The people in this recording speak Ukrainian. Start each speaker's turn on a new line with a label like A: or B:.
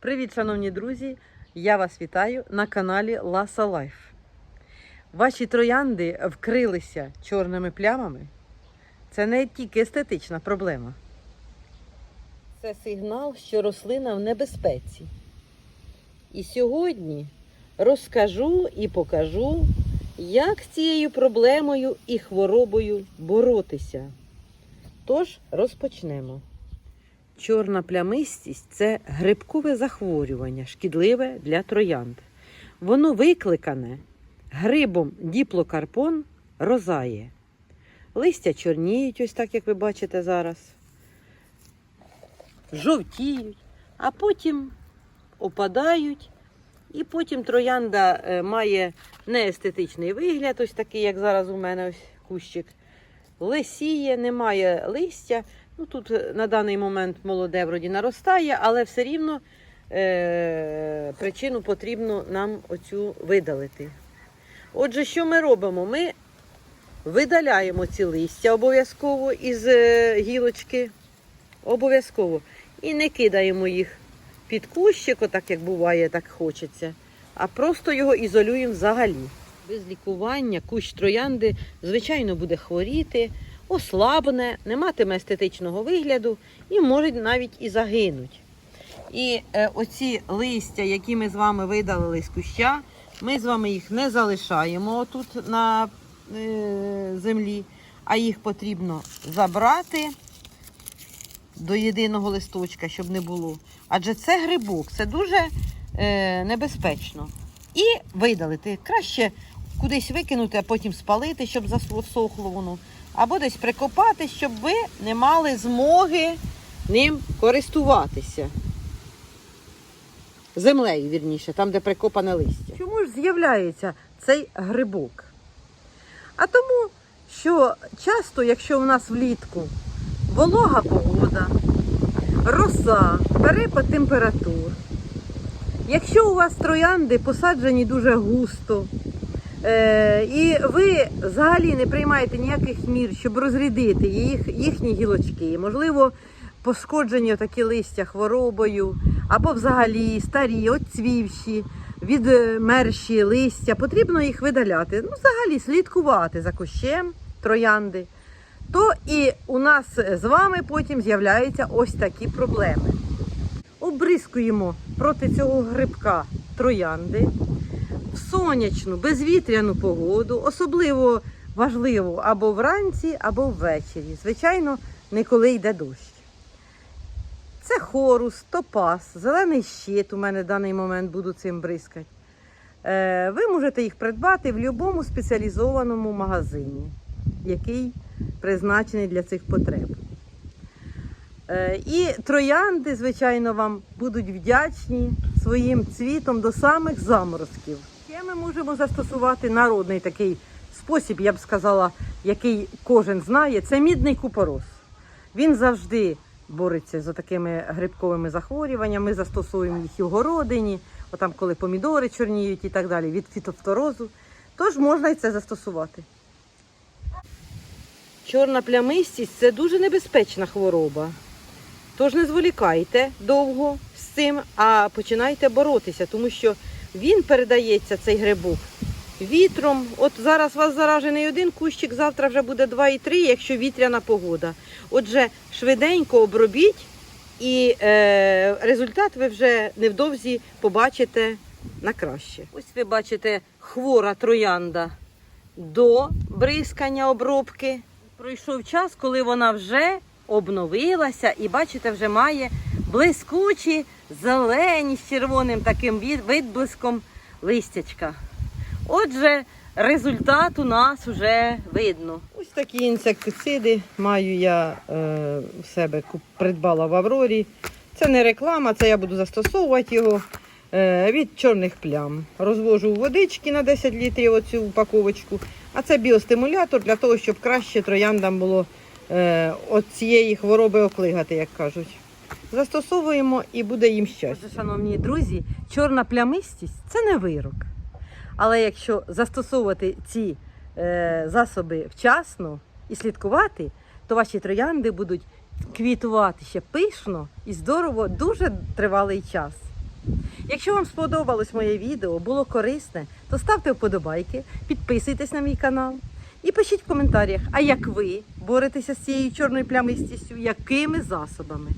A: Привіт, шановні друзі! Я вас вітаю на каналі Ласа Лайф. Ваші троянди вкрилися чорними плямами. Це не тільки естетична проблема. Це сигнал, що рослина в небезпеці. І сьогодні розкажу і покажу, як з цією проблемою і хворобою боротися. Тож розпочнемо. Чорна плямистість це грибкове захворювання, шкідливе для троянд. Воно викликане грибом діплокарпон розає. Листя чорніють, ось так, як ви бачите зараз. Жовтіють, а потім опадають. І потім троянда е, має неестетичний вигляд, ось такий, як зараз у мене ось кущик. Лисіє, немає листя. Ну, тут е, на даний момент молоде вроді наростає, але все рівно е- причину потрібно нам оцю видалити. Отже, що ми робимо? Ми видаляємо ці листя обов'язково із е, гілочки. Обов'язково. І не кидаємо їх під кущик, отак як буває, так хочеться, а просто його ізолюємо взагалі. Без лікування кущ троянди, звичайно, буде хворіти, ослабне, не матиме естетичного вигляду і може навіть і загинуть. І е, оці листя, які ми з вами видалили з куща, ми з вами їх не залишаємо отут на е, землі, а їх потрібно забрати до єдиного листочка, щоб не було. Адже це грибок, це дуже е, небезпечно. І видалити. Краще кудись викинути, а потім спалити, щоб засохло воно. Або десь прикопати, щоб ви не мали змоги ним користуватися. Землею, вірніше, там, де прикопане листя. Чому ж з'являється цей грибок? А тому, що часто, якщо у нас влітку волога погода, роса, перепад температур. Якщо у вас троянди посаджені дуже густо, е, і ви взагалі не приймаєте ніяких мір, щоб розрядити їх, їхні гілочки, можливо, пошкоджені такі листя хворобою, або взагалі старі, отцвівші, відмерші листя, потрібно їх видаляти. Ну, взагалі слідкувати за кущем троянди то і у нас з вами потім з'являються ось такі проблеми. Обрискуємо проти цього грибка троянди сонячну, безвітряну погоду, особливо важливо або вранці, або ввечері. Звичайно, не коли йде дощ. Це хорус, топаз, зелений щит. У мене в даний момент буду цим бризкати. Е, Ви можете їх придбати в будь-якому спеціалізованому магазині, який призначений для цих потреб. Е, І троянди, звичайно, вам будуть вдячні своїм цвітом до самих заморозків. Ще ми можемо застосувати народний такий спосіб, я б сказала, який кожен знає, це мідний купорос. Він завжди бореться з такими грибковими захворюваннями. Ми застосовуємо їх і в городині, отам, коли помідори чорніють і так далі, від фітофторозу. Тож можна і це застосувати. Чорна плямистість це дуже небезпечна хвороба. Тож не зволікайте довго з цим, а починайте боротися, тому що він передається, цей грибок, вітром. От зараз у вас заражений один кущик, завтра вже буде два і три, якщо вітряна погода. Отже, швиденько обробіть, і е, результат ви вже невдовзі побачите на краще. Ось ви бачите хвора троянда до бризкання обробки. Пройшов час, коли вона вже обновилася і, бачите, вже має блискучі, зелені з червоним таким від- відблиском листячка. Отже, результат у нас вже видно. Ось такі інсектициди маю я е, в себе придбала в Аврорі. Це не реклама, це я буду застосовувати його е, від чорних плям. Розвожу водички на 10 літрів оцю упаковочку. А це біостимулятор для того, щоб краще трояндам було е, от цієї хвороби оклигати, як кажуть. Застосовуємо і буде їм щастя. Шановні друзі, чорна плямистість це не вирок. Але якщо застосовувати ці е, засоби вчасно і слідкувати, то ваші троянди будуть квітувати ще пишно і здорово дуже тривалий час. Якщо вам сподобалось моє відео, було корисне, то ставте вподобайки, підписуйтесь на мій канал і пишіть в коментарях, а як ви боретеся з цією чорною плямистістю, якими засобами.